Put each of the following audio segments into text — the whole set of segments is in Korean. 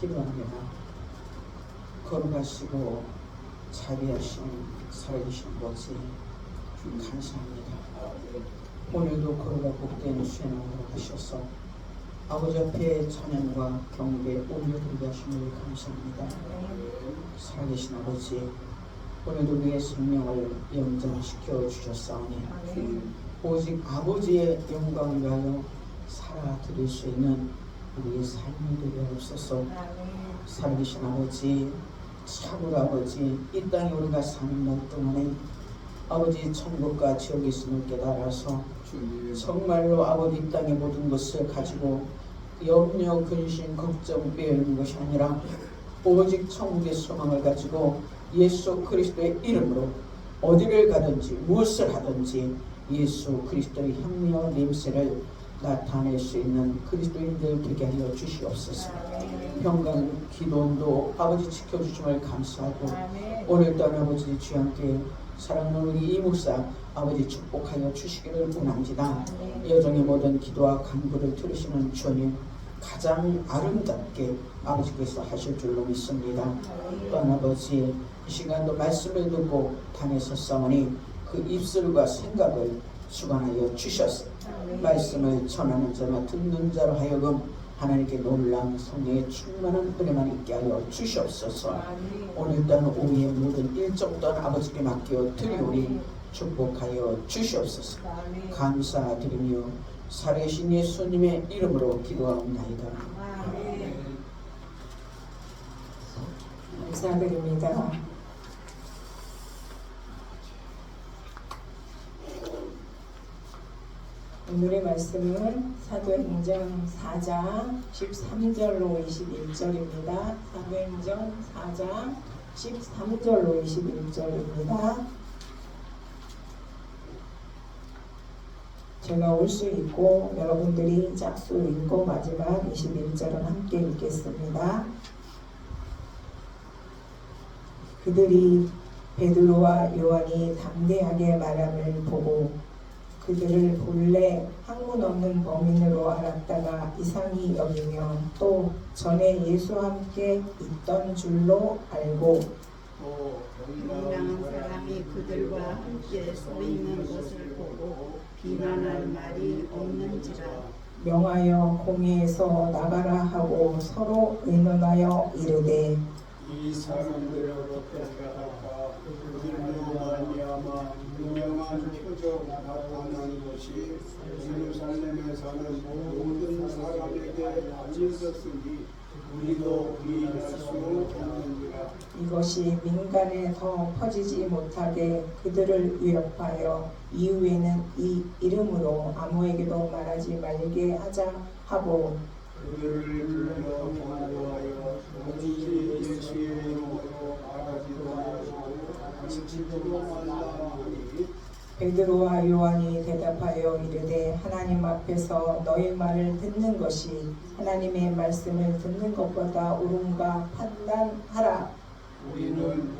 기도합니다. 걸어가시고 자비하신 살아계신 아버지 감사합니다. 오늘도 걸어가 복된 수행으로 하셔서 아버지 앞에 찬양과 경배 올려드리게 하심을 감사합니다. 살아계신 아버지 오늘도 우리의 생명을 연장시켜 주셨사오니 오직 아버지의 영광을 위하여 살아드릴 수 있는 우리의 삶이 되게 하옵소서 살아계신 아버지 차고 아버지 이 땅에 우리가 사는 날 동안에 아버지 천국과 지옥이 있음을 깨달아서 정말로 아버지 이 땅의 모든 것을 가지고 염려, 근심, 걱정 빼앗는 것이 아니라 오직 천국의 소망을 가지고 예수 그리스도의 이름으로 어디를 가든지 무엇을 하든지 예수 그리스도의 향미와 냄새를 나타낼 수 있는 그리스도인들 되게 하여 주시옵소서. 평강 기도원도 아버지 지켜주심을 감사하고 오늘도 아버지 주양께 사랑하는 이 목사 아버지 축복하여 주시기를 원합니다. 여정의 모든 기도와 간구를 들으시는 주님 가장 아름답게 아버지께서 하실 줄로 믿습니다. 또한 아버지 이 시간도 말씀을 듣고 단에서 싸우니 그 입술과 생각을 수반하여 주셨어. 말씀을 전하는 자나 듣는 자로 하여금 하나님께 놀라운 성령의 충만한 은혜만 있게 하여 주시옵소서. 오늘 또한 오후의 모든 일정 또한 아버지께 맡겨 드리오니 축복하여 주시옵소서. 감사드리며 살아계신 예수님의 이름으로 기도하옵나이다. 감사드립니다. 오늘의 말씀은 사도행전 4장 13절로 21절입니다. 사도행전 4장 13절로 21절입니다. 제가 올 수 있고 여러분들이 짝수 읽고 마지막 21절은 함께 읽겠습니다. 그들이 베드로와 요한이 담대하게 말함을 보고 그들을 본래 학문 없는 범인으로 알았다가 이상히 여기며 또 전에 예수와 함께 있던 줄로 알고 유명한 사람이 그들과 함께 서 있는 것을 보고 비난할 말이 없는지라. 명하여 공회에서 나가라 하고 서로 의논하여 이르되 이 사람들로부터 나갈까 그들로 말미암아 유명한 표적 나타난 것이 예루살렘에 사는 모든 사람에게 알려졌으니 우리도 부인할 수 없느니라 이것이 민간에 더 퍼지지 못하게 그들을 위협하여 이후에는 이 이름으로 아무에게도 말하지 말게 하자 하고 그들을 불러 보고하여 오직 예수의 이름으로 말하지도 말고 만지지도 말라 베드로와 요한이 대답하여 이르되 하나님 앞에서 너희 말을 듣는 것이 하나님의 말씀을 듣는 것보다 옳은가 판단하라. 우리는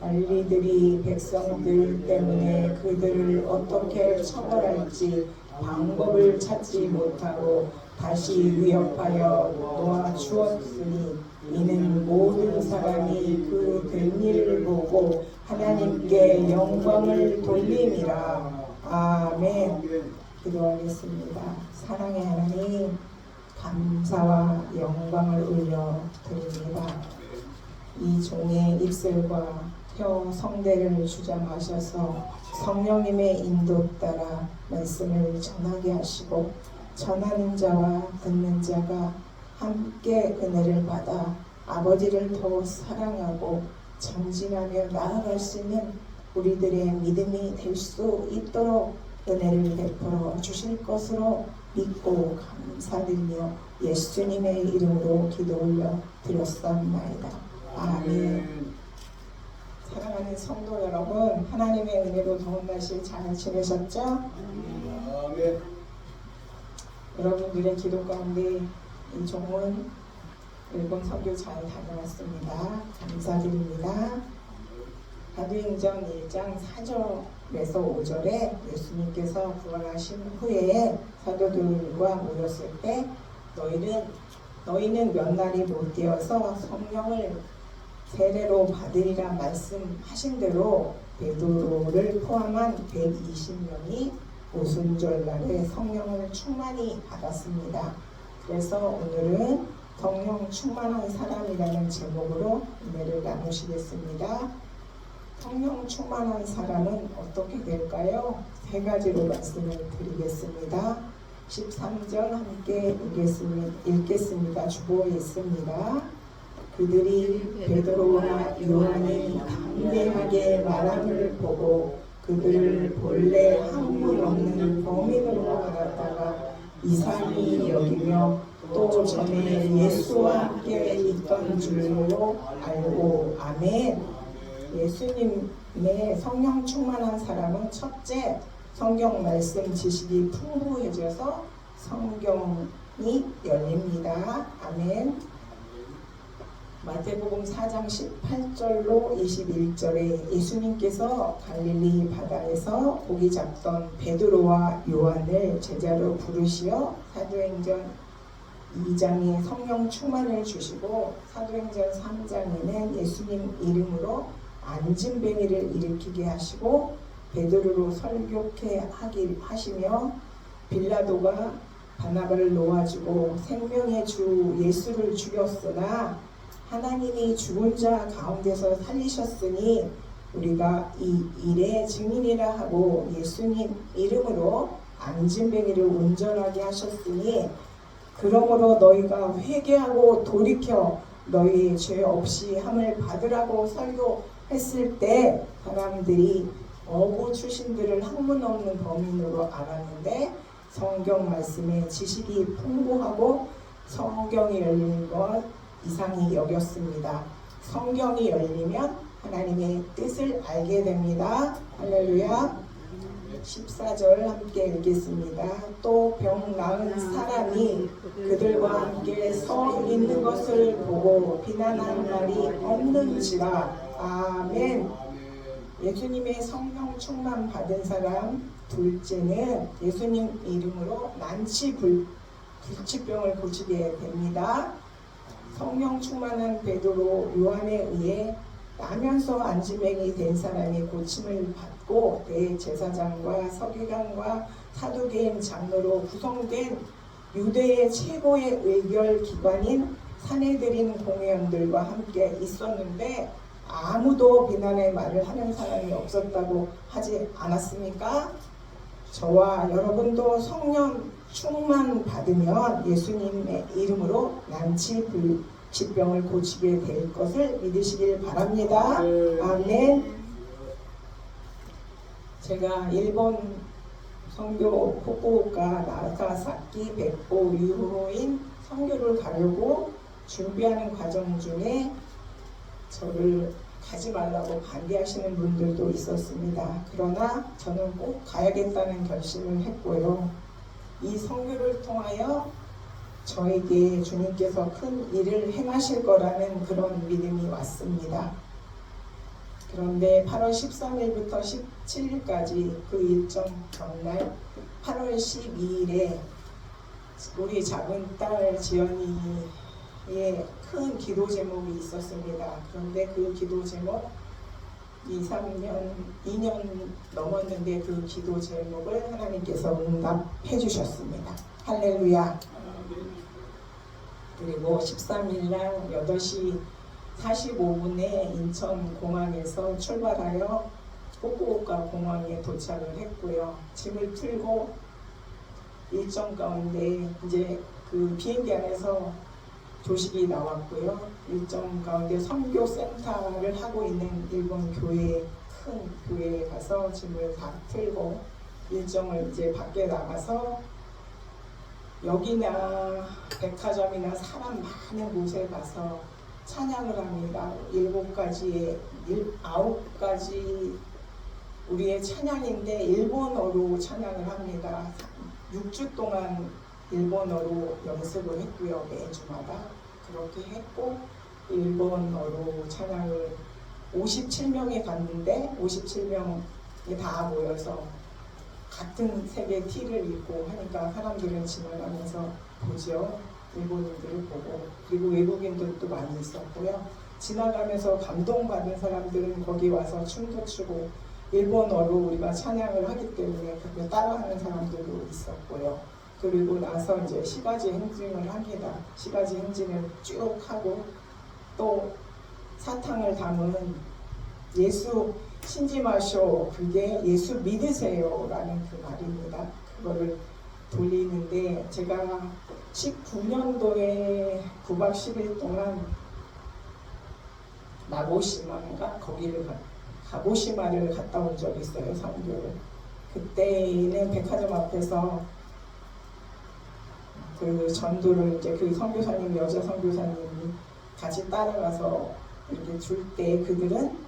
관리들이 백성들 때문에 그들을 어떻게 처벌할지 방법을 찾지 못하고 다시 위협하여 놓아 주었으니 이는 모든 사람이 그 된 일을 보고 하나님께 영광을 돌림이라. 아멘. 기도하겠습니다. 사랑의 하나님 감사와 영광을 올려 드립니다. 이 종의 입술과 혀 성대를 주장하셔서 성령님의 인도 따라 말씀을 전하게 하시고 전하는 자와 듣는 자가 함께 은혜를 받아 아버지를 더 사랑하고 전진하며 나아갈 수 있는 우리들의 믿음이 될 수 있도록 은혜를 베풀어 주실 것으로 믿고 감사드리며 예수님의 이름으로 기도 올려 드렸사옵나이다. 아멘. 사랑하는 성도 여러분, 하나님의 은혜로 더운 날씨 잘 지내셨죠? 아멘 여러분들의 기도 가운데 이 종은 일본 선교 잘 다녀왔습니다. 감사드립니다. 사도행전 1장 4절 그래서 5절에 예수님께서 부활하신 후에 사도들과 모였을 때 너희는 너희는 몇 날이 못 되어서 성령을 세례로 받으리라 말씀하신 대로 베드로를 포함한 120명이 오순절 날에 성령을 충만히 받았습니다. 그래서 오늘은 성령 충만한 사람이라는 제목으로 은혜를 나누시겠습니다. 성령 충만한 사람은 어떻게 될까요? 세 가지로 말씀을 드리겠습니다. 13절 함께 읽겠습니다. 주보에 있습니다. 그들이 베드로와 요한이 담대하게 말함을 보고 그들을 본래 한문 없는 범인으로 알았다가 이상히 여기며 또 전에 예수와 함께 있던 줄로 알고 아멘. 예수님의 성령 충만한 사람은 첫째 성경 말씀 지식이 풍부해져서 성경이 열립니다. 아멘. 마태복음 4장 18절로 21절에 예수님께서 갈릴리 바다에서 고기 잡던 베드로와 요한을 제자로 부르시어 사도행전 2장에 성령 충만을 주시고 사도행전 3장에는 예수님 이름으로 안진뱅이를 일으키게 하시고 베드로로 설교케 하기 하시며 빌라도가 바나바를 놓아주고 생명의 주 예수를 죽였으나 하나님이 죽은 자 가운데서 살리셨으니 우리가 이 일의 증인이라 하고 예수님 이름으로 안진뱅이를 온전하게 하셨으니 그러므로 너희가 회개하고 돌이켜 너희 죄 없이 함을 받으라고 설교했을 때 사람들이 어부 출신들을 학문 없는 범인으로 알았는데 성경 말씀에 지식이 풍부하고 성경이 열리는 것 이상히 여겼습니다. 성경이 열리면 하나님의 뜻을 알게 됩니다. 할렐루야. 14절 함께 읽겠습니다. 또 병 나은 사람이 그들과 함께 서 있는 것을 보고 비난하는 말이 없는지라. 아멘. 예수님의 성령 충만 받은 사람 둘째는 예수님 이름으로 난치 불, 불치병을 고치게 됩니다. 성령 충만한 베드로 요한에 의해 나면서 안지맹이 된 사람이 고침을 받고 대제사장과 서기관과 사두개인 장로로 구성된 유대의 최고의 의결 기관인 사내들인 공회원들과 함께 있었는데 아무도 비난의 말을 하는 사람이 없었다고 하지 않았습니까? 저와 여러분도 성령 충만 받으면 예수님의 이름으로 난치 불치병을 고치게 될 것을 믿으시길 바랍니다. 아멘. 제가 일본 선교 후쿠오카 나가사키 백보 유호인 선교를 가려고 준비하는 과정 중에 저를 가지 말라고 반대하시는 분들도 있었습니다. 그러나 저는 꼭 가야겠다는 결심을 했고요. 이 선교를 통하여 저에게 주님께서 큰 일을 행하실 거라는 그런 믿음이 왔습니다. 그런데 8월 13일부터 17일까지 그 일정 전날 8월 12일에 우리 작은 딸 지연이의 큰 기도 제목이 있었습니다. 그런데 그 기도 제목 2, 3년, 2년 넘었는데 그 기도 제목을 하나님께서 응답해 주셨습니다. 할렐루야. 그리고 13일 날 8시 45분에 인천 공항에서 출발하여 후쿠오카 공항에 도착을 했고요. 짐을 풀고 일정 가운데 이제 그 비행기 안에서 조식이 나왔고요. 일정 가운데 선교센터를 하고 있는 일본 교회 큰 교회에 가서 짐을 다 풀고 일정을 이제 밖에 나가서 여기나 백화점이나 사람 많은 곳에 가서 찬양을 합니다. 일곱 가지의 일, 아홉 가지 우리의 찬양인데 일본어로 찬양을 합니다. 6주 동안 일본어로 연습을 했고요. 매주마다 그렇게 했고 일본어로 찬양을 57명이 갔는데 57명 다 모여서 같은 색의 티를 입고 하니까 사람들은 지나가면서 보죠. 일본인들을 보고 그리고 외국인들도 많이 있었고요. 지나가면서 감동받은 사람들은 거기 와서 춤도 추고 일본어로 우리가 찬양을 하기 때문에 그걸 따라하는 사람들도 있었고요. 그리고 나서 이제 시가지 행진을 합니다. 시가지 행진을 쭉 하고 또 사탕을 담은 예수 신지 마쇼 그게 예수 믿으세요라는 그 말입니다. 그거를 돌리는데 제가 19년도에 9박 10일 동안 나고시마인가 거기를 가, 가고시마를 갔다 온 적이 있어요 선교를. 그때는 백화점 앞에서 그 전도를 이제 그 선교사님 여자 선교사님이 같이 따라가서 이렇게 줄 때 그들은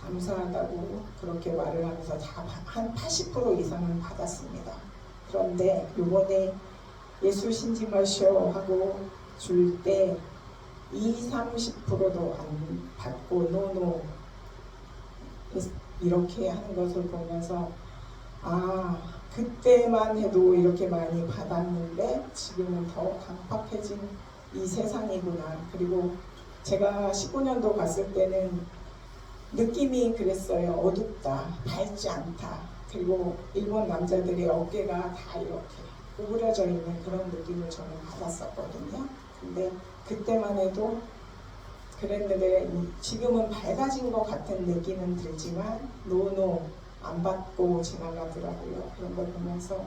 감사하다고 그렇게 말을 하면서 다 한 80% 이상은 받았습니다. 그런데 요번에 예수 신지 마셔 하고 줄 때 2, 30%도 안 받고 노노 이렇게 하는 것을 보면서 아 그때만 해도 이렇게 많이 받았는데 지금은 더 강팍해진 이 세상이구나. 그리고 제가 19년도 갔을 때는 느낌이 그랬어요. 어둡다, 밝지 않다. 그리고 일본 남자들의 어깨가 다 이렇게 구부려져 있는 그런 느낌을 저는 받았었거든요. 근데 그때만 해도 그랬는데 지금은 밝아진 것 같은 느낌은 들지만 노노 안 받고 지나가더라고요. 그런 걸 보면서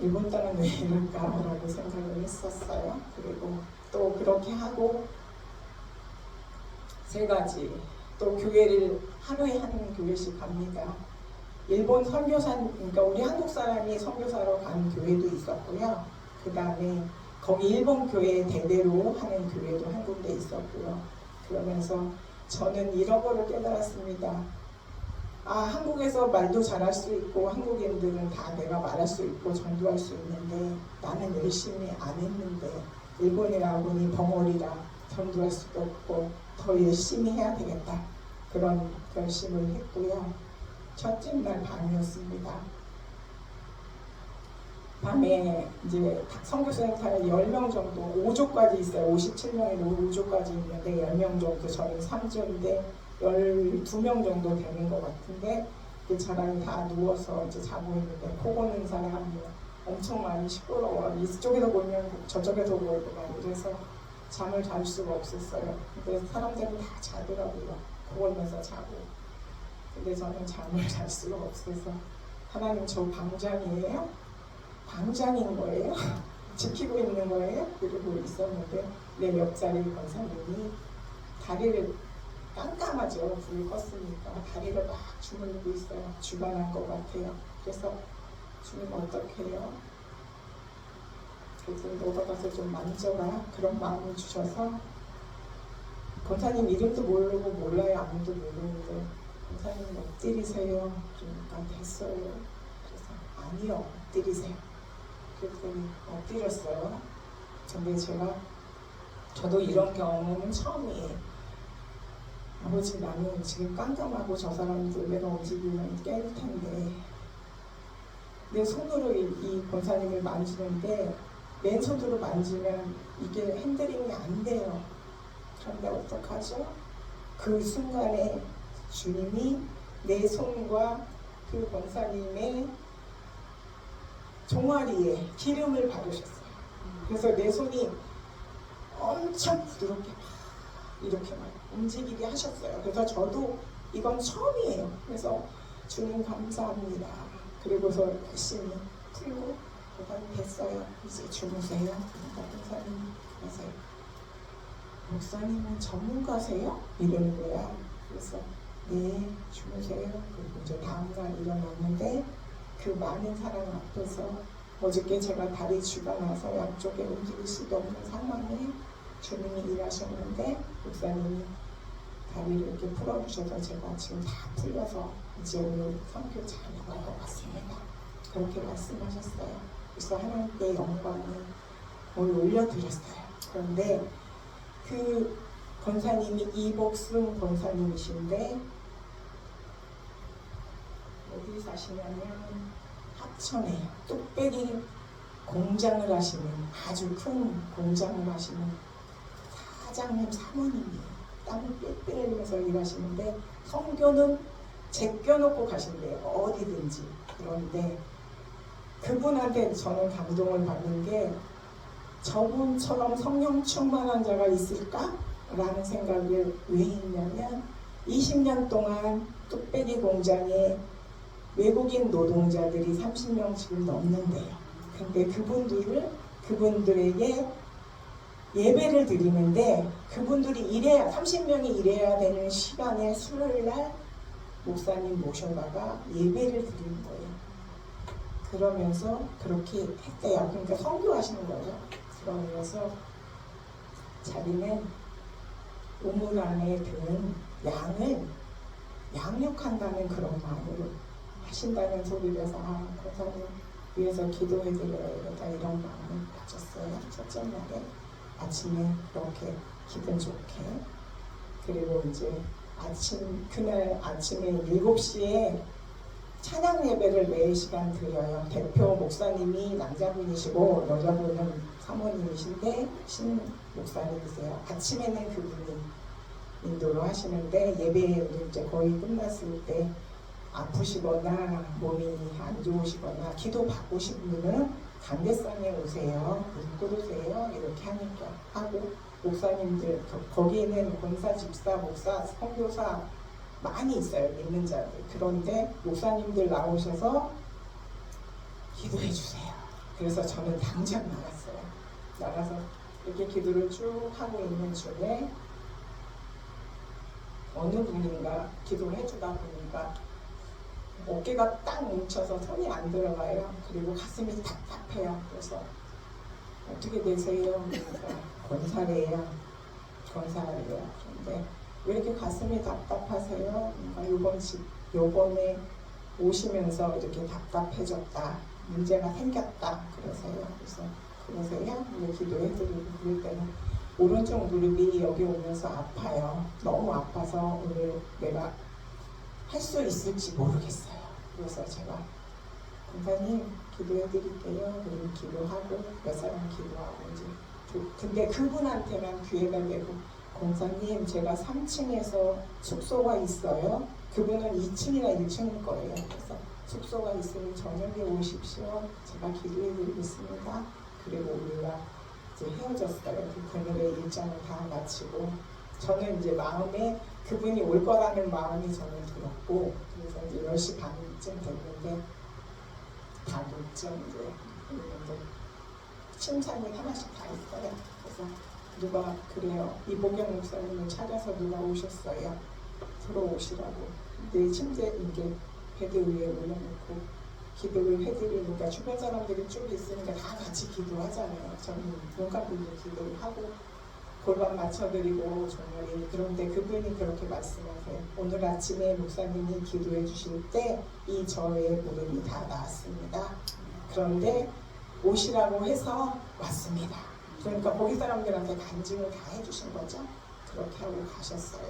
일본 땅은 왜 이럴까라고 생각을 했었어요. 그리고 또 그렇게 하고 세 가지 또 교회를 하루에 한 교회씩 갑니다. 일본 선교사 그러니까 우리 한국 사람이 선교사로 간 교회도 있었고요. 그 다음에 거기 일본 교회 대대로 하는 교회도 한 군데 있었고요. 그러면서 저는 거를 깨달았습니다. 아 한국에서 말도 잘할 수 있고 한국인들은 다 내가 말할 수 있고 전도할 수 있는데 나는 열심히 안 했는데 일본이라 보니 벙어리라 전도할 수도 없고 더 열심히 해야 되겠다 그런 결심을 했고요. 첫째 날 밤이었습니다. 밤에 이제 선교센터에 10명 정도, 5조까지 있어요. 57명이 5조까지 있는데 10명 정도, 저는 3조인데 12명 정도 되는 것 같은데 그 사람이 다 누워서 이제 자고 있는데 코 고는 사람이 엄청 많이 시끄러워. 이쪽에도 보면 저쪽에도 보이고 막 이래서 잠을 잘 수가 없었어요. 근데 사람들은 다 자더라고요. 코 골면서 자고. 근데 저는 잠을 잘 수가 없어서 하나님 저 방장이에요? 방장인 거예요? 지키고 있는 거예요? 그러고 있었는데 내 옆자리 권사님이 다리를 깜깜하죠. 불을 껐으니까 다리를 막 주물르고 있어요. 주관한 것 같아요. 그래서 주님 어떻게 해요? 그래서 너가 가서 좀 만져라. 그런 마음을 주셔서 권사님 이름도 모르고 몰라요. 아무도 모르는데 권사님 엎드리세요. 그러니까 됐어요. 그래서 아니요. 엎드리세요. 그랬더니 엎드렸어요. 근데 제가 저도 이런 경험은 처음이에요. 아버지 나는 지금 깜깜하고 저 사람들 내가 움직이면 깰 텐데 내 손으로 이, 이 권사님을 만지는데 맨손으로 만지면 이게 핸들링이 안 돼요. 그런데 어떡하죠? 그 순간에 주님이 내 손과 그 권사님의 종아리에 기름을 바르셨어요. 그래서 내 손이 엄청 부드럽게 막 이렇게 막 움직이게 하셨어요. 그래서 저도 이건 처음이에요. 그래서 주님 감사합니다. 그리고서 열심히 풀고 그다음 됐어요. 이제 주무세요. 목사님 그러세요. 목사님은 전문가세요? 이러는 거야. 그래서 네 주무세요. 그리고 이제 다음 날 일어났는데 그 많은 사람 앞에서 어저께 제가 다리 쥐가 나서 양쪽에 움직일 수도 없는 상황에 주님이 일하셨는데 목사님이 다리를 이렇게 풀어주셔서 제가 지금 다 풀려서 이제 오늘 성교 잘 나갈 것 같습니다. 그렇게 말씀하셨어요. 그래서 하나님께 영광을 오늘 올려드렸어요. 그런데 그 권사님이 이복승 권사님이신데 어디 사시냐면 합천에 뚝배기 공장을 하시는 아주 큰 공장을 하시는 사장님 사모님이에요. 땀을 빽빽 흘리면서 일하시는데 성교는 제껴놓고 가신대요. 어디든지. 그런데 그분한테 저는 감동을 받는 게 저분처럼 성령 충만한 자가 있을까? 라는 생각을 왜 했냐면 20년 동안 뚝배기 공장에 외국인 노동자들이 30명 지금 넘는데요. 근데 그분들을 그분들에게 예배를 드리는데 그분들이 일해야 30명이 일해야 되는 시간에 수요일 날 목사님 모셔다가 예배를 드리는 거예요. 그러면서 그렇게 했대요. 그러니까 선교하시는 거죠. 그러면서 자기는 우물 안에 든 양을 양육한다는 그런 마음으로 하신다는 소리라서 아, 그사님 위해서 기도해드려야겠다 이런 마음을 가졌어요. 첫째 날에 아침에 그렇게 기분 좋게 그리고 이제 아침 그날 아침에 7시에 찬양 예배를 매일 시간 드려요. 대표 목사님이 남자분이시고 여자분은 사모님이신데 신 목사님이세요. 아침에는 그분이 인도를 하시는데 예배를 이제 거의 끝났을 때 아프시거나 몸이 안 좋으시거나 기도 받으신 분은 강대상에 오세요. 물 끓으세요. 이렇게 하니까 하고 목사님들 거- 거기에는 권사, 집사, 목사, 선교사 많이 있어요. 믿는 자들. 그런데 목사님들 나오셔서 기도해 주세요. 그래서 저는 당장 나갔어요. 나가서 이렇게 기도를 쭉 하고 있는 중에 어느 분인가 기도를 해주다 보니까 어깨가 딱 뭉쳐서 손이 안 들어가요. 그리고 가슴이 답답해요. 그래서 어떻게 되세요? 권사래요. 권사래요. 그런데 왜 이렇게 가슴이 답답하세요? 그러니까 요번 집 요번에 오시면서 이렇게 답답해졌다. 문제가 생겼다. 그러세요. 그래서 그러세요? 이제 기도해드리고 그럴 때는 오른쪽 무릎이 여기 오면서 아파요. 너무 아파서 오늘 내가 할 수 있을지 모르겠어요. 그래서 제가 권사님 기도해 드릴게요. 그리고 기도하고 몇 사람 기도하고 이제 그- 근데 그분한테만 기회가 되고 권사님 제가 3층에서 숙소가 있어요. 그분은 2층이나 1층일 거예요. 그래서 숙소가 있으니 저녁에 오십시오. 제가 기도해 드리겠습니다. 그리고 우리가 이제 헤어졌어요. 그 그늘의 일정을 다 마치고 저는 이제 마음에 그분이 올 거라는 마음이 저는 들었고 그래서 이제 10시 반쯤 됐는데 다 녹점 이제 있는데 심사님 하나씩 다 있어요. 그래서 누가 그래요. 이보경 목사님을 찾아서 누가 오셨어요. 들어오시라고. 내 침대 이게 베드 위에 올려놓고 기도를 해드리니까 주변 사람들이 쭉 있으니까 다 같이 기도하잖아요. 저는 용감분들 기도를 하고 골반 맞춰드리고 정말이 그런데 그분이 그렇게 말씀하세요. 오늘 아침에 목사님이 기도해 주실 때 이 저의 무릎이 다 나았습니다. 그런데 오시라고 해서 왔습니다. 그러니까 거기 사람들한테 간증을 다 해주신 거죠. 그렇게 하고 가셨어요.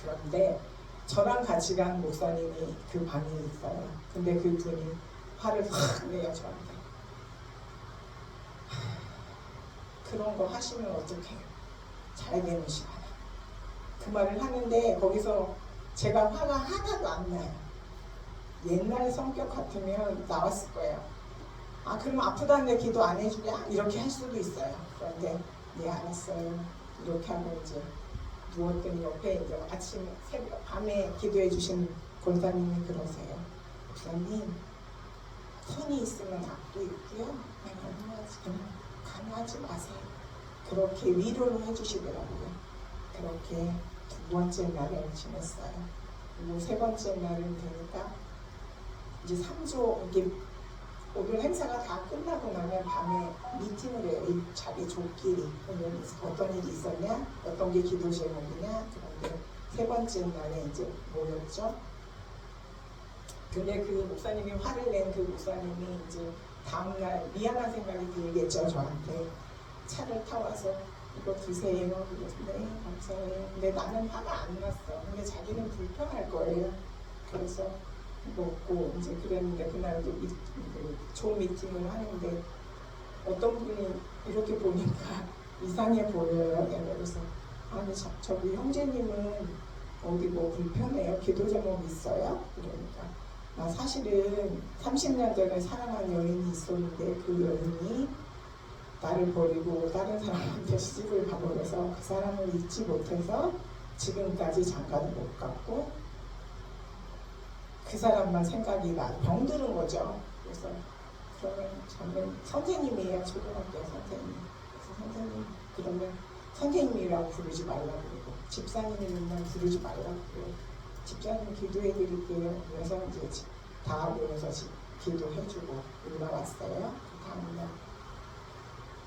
그런데 저랑 같이 간 목사님이 그 방에 있어요. 근데 그 분이 화를 확 내요 저한테. 그런 거 하시면 어떡해요? 잘 시간에. 그 말을 하는데 거기서 제가 화가 하나도 안 나요. 옛날 성격 같으면 나왔을 거예요. 아, 그럼 아프다는데 기도 안 해주냐? 이렇게 할 수도 있어요. 그런데, 네, 알았어요. 이렇게 하고 이제 누웠더니 옆에 이제 아침, 새벽, 밤에 기도해 주신 권사님이 그러세요. 목사님, 손이 있으면 악도 있고요. 그냥 강요하지 마세요. 그렇게 위로를 해주시더라고요. 그렇게 두 번째 날을 지냈어요. 그리고 세 번째 날은 되니까 이제 3조 이게 오늘 행사가 다 끝나고 나면 밤에 미팅을 해요. 이 자기 조끼리 오늘 어떤 일이 있었냐, 어떤 게 기도 제목이냐. 그런데 세 번째 날에 이제 모였죠. 근데 그 목사님이 화를 낸 그 목사님이 이제 다음날 미안한 생각이 들겠죠 저한테 차를 타와서 이거 드세요. 네 감사해요. 근데 나는 화가 안 났어. 근데 자기는 불편할 거예요. 그래서 먹고 이제 그랬는데 그날도 미, 그 좋은 미팅을 하는데 어떤 분이 이렇게 보니까 이상해 보여요. 그래서 아니 저, 저기 형제님은 어디 뭐 불편해요? 기도 제목 있어요? 그러니까 나 사실은 30년 전에 사랑한 여인이 있었는데 그 여인이 나를 버리고 다른 사람한테 시집을 가버려서 그 사람을 잊지 못해서 지금까지 장가도 못 갔고 그 사람만 생각이 나 병들은 거죠. 그래서 그러면 저는 선생님이에요 초등학교 선생님. 그래서 선생님 그러면 선생님이라고 부르지 말라고 그러고 집사님이면 부르지 말라고 그래요. 집사님 기도해 드릴게요. 그래서 이제 지- 다 모여서 지- 기도해 주고 올라왔어요. 그 다음날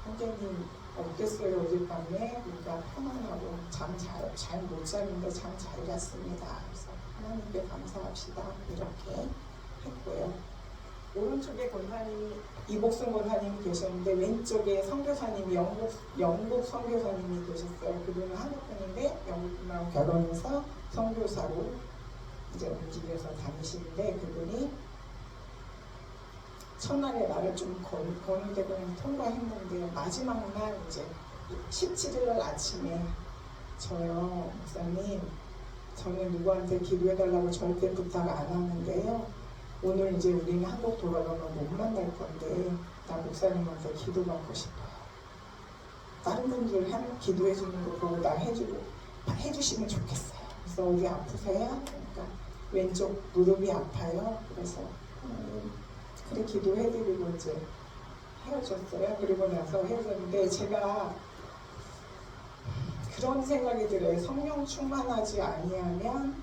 선생님 어땠어요 어젯밤에? 그러니까 편안하고 잠 잘 잘 못 자는데 잠 잘 잤습니다. 그래서 하나님께 감사합시다 이렇게 했고요. 오른쪽에 권사님이 이복순 권사님이 계셨는데 왼쪽에 선교사님이 영국 영국 선교사님이 계셨어요. 그분은 한국 분인데 영국 분하고 결혼해서 선교사로 이제 움직여서 다니시는데 그분이 첫날에 나를 좀 건, 거는데 그냥 통과했는데 마지막 날 이제 17일 날 아침에 저요 목사님 저는 누구한테 기도해달라고 절대 부탁 안 하는데요. 오늘 이제 우리는 한국 돌아가면 못 만날 건데 나 목사님한테 기도받고 싶어요. 다른 분들 하는 기도해 주는 거 보고 나 해주고 해주시면 좋겠어요. 그래서 어디 아프세요? 왼쪽 무릎이 아파요 그래서 음, 그래 기도해드리고 이제 헤어졌어요. 그리고 나서 헤어졌는데 제가 그런 생각이 들어요. 성령 충만하지 아니하면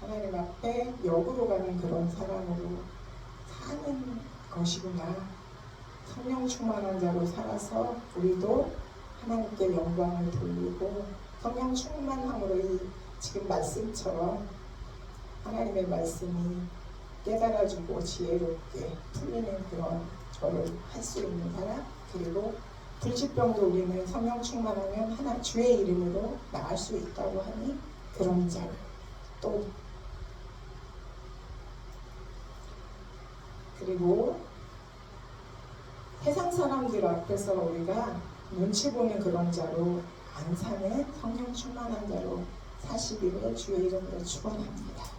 하나님 앞에 역으로 가는 그런 사람으로 사는 것이구나. 성령 충만한 자로 살아서 우리도 하나님께 영광을 돌리고 성령 충만함으로 이 지금 말씀처럼 하나님의 말씀이 깨달아주고 지혜롭게 풀리는 그런 저를 할 수 있는 사람 그리고 불치병도 우리는 성령 충만하면 하나 주의 이름으로 나을 수 있다고 하니 그런 자를 또 그리고 세상 사람들 앞에서 우리가 눈치 보는 그런 자로 안 사는 성령 충만한 자로 사시기를 주의 이름으로 축원합니다.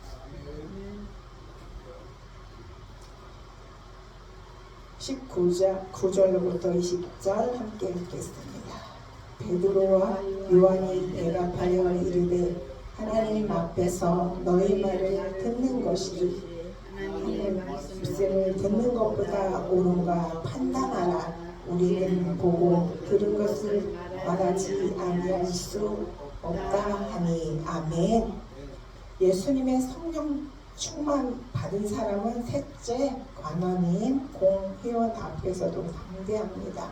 19절 9절로부터 20절 함께 읽겠습니다. 베드로와 요한이 대답하여 이르되 하나님 앞에서 너희 말을 듣는 것이 말씀을 듣는 것보다 옳은가 판단하라. 우리는 보고 들은 것을 말하지 아니할 수 없다 하니 아멘. 예수님의 성령 충만 받은 사람은 셋째 관원인 공회원 앞에서도 담대합니다.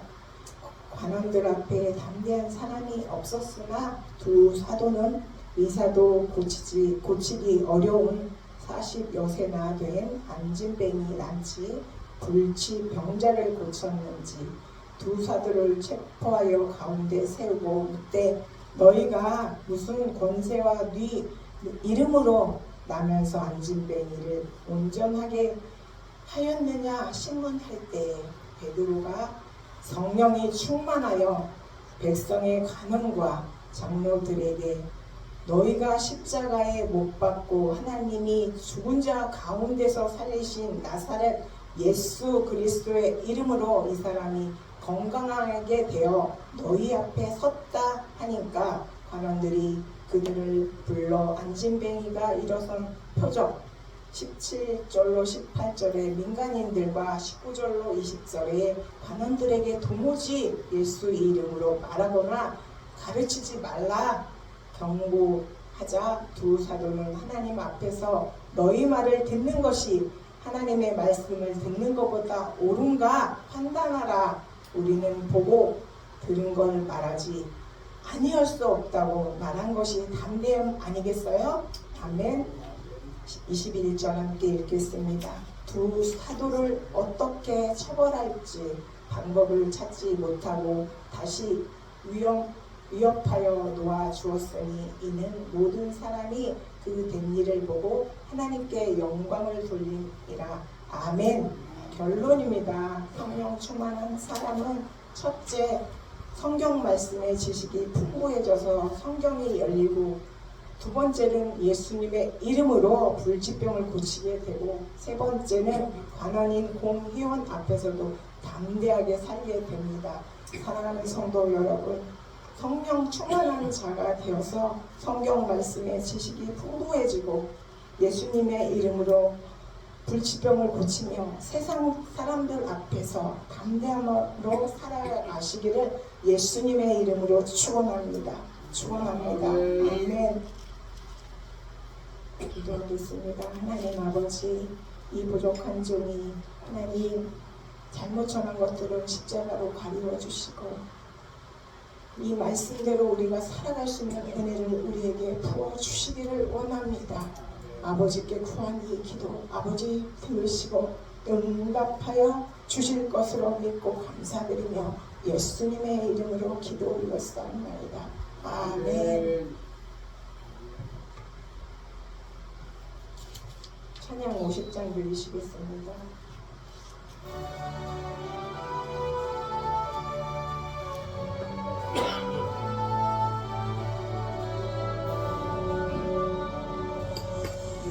관원들 앞에 담대한 사람이 없었으나 두 사도는 의사도 고치지 고치기 어려운 40여 세나 된 안진뱅이 난지 불치 병자를 고쳤는지 두 사도를 체포하여 가운데 세우고 묻되 너희가 무슨 권세와 네 이름으로 나면서 안진뱅이를 온전하게 하였느냐 신문할 때 베드로가 성령이 충만하여 백성의 관원과 장로들에게 너희가 십자가에 못 박고 하나님이 죽은 자 가운데서 살리신 나사렛 예수 그리스도의 이름으로 이 사람이 건강하게 되어 너희 앞에 섰다 하니까 관원들이 그들을 불러 안진뱅이가 일어선 표적 17절로 18절에 민간인들과 19절로 20절에 관원들에게 도무지 예수 이름으로 말하거나 가르치지 말라 경고하자 두 사도는 하나님 앞에서 너희 말을 듣는 것이 하나님의 말씀을 듣는 것보다 옳은가 판단하라. 우리는 보고 들은 걸 말하지 아니할 수 없다고 말한 것이 담대함 아니겠어요? 아멘 21절 함께 읽겠습니다 두 사도를 어떻게 처벌할지 방법을 찾지 못하고 다시 위험 위협하여 놓아 주었으니 이는 모든 사람이 그 된 일을 보고 하나님께 영광을 돌리니라. 아멘. 결론입니다. 성령 충만한 사람은 첫째 성경 말씀의 지식이 풍부해져서 성경이 열리고 두 번째는 예수님의 이름으로 불치병을 고치게 되고 세 번째는 관원인 공회원 앞에서도 담대하게 살게 됩니다. 사랑하는 성도 여러분, 성령 충만한 자가 되어서 성경 말씀의 지식이 풍부해지고 예수님의 이름으로 불치병을 고치며 세상 사람들 앞에서 담대함으로 살아가시기를 예수님의 이름으로 축원합니다. 축원합니다. 아멘. 기도하겠습니다. 하나님 아버지, 이 부족한 종이 하나님 잘못 전한 것들을 십자가로 가리워 주시고 이 말씀대로 우리가 살아갈 수 있는 은혜를 우리에게 부어 주시기를 원합니다. 아버지께 구한 이 기도 아버지 들으시고 응답하여 주실 것으로 믿고 감사드리며 예수님의 이름으로 기도 올렸사옵나이다. 아멘. 찬양 50장 들리시겠습니다.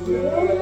내